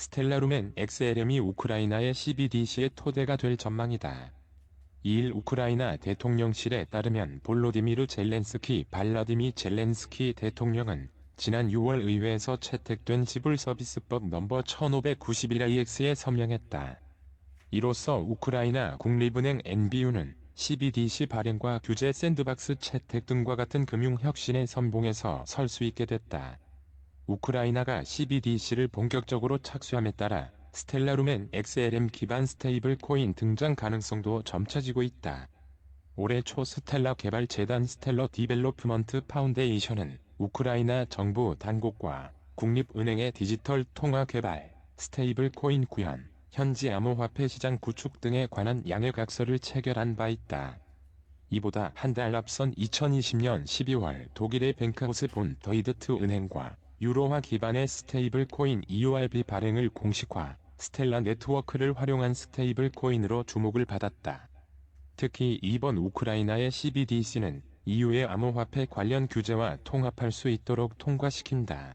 스텔라루멘 XLM이 우크라이나의 CBDC의 토대가 될 전망이다. 2일 우크라이나 대통령실에 따르면 볼로디미르 젤렌스키 발라디미 젤렌스키 대통령은 지난 6월 의회에서 채택된 지불 서비스법 넘버 1591AX에 서명했다. 이로써 우크라이나 국립은행 NBU는 CBDC 발행과 규제 샌드박스 채택 등과 같은 금융혁신의 선봉에서 설 수 있게 됐다. 우크라이나가 CBDC를 본격적으로 착수함에 따라 스텔라루멘 XLM 기반 스테이블 코인 등장 가능성도 점쳐지고 있다. 올해 초 스텔라 개발 재단 스텔러 디벨로프먼트 파운데이션은 우크라이나 정부 당국과 국립은행의 디지털 통화 개발, 스테이블 코인 구현, 현지 암호화폐 시장 구축 등에 관한 양해각서를 체결한 바 있다. 이보다 한 달 앞선 2020년 12월 독일의 뱅크하우스 본 더이드트 은행과 유로화 기반의 스테이블 코인 EURB 발행을 공식화, 스텔라 네트워크를 활용한 스테이블 코인으로 주목을 받았다. 특히 이번 우크라이나의 CBDC는 EU의 암호화폐 관련 규제와 통합할 수 있도록 통과시킨다.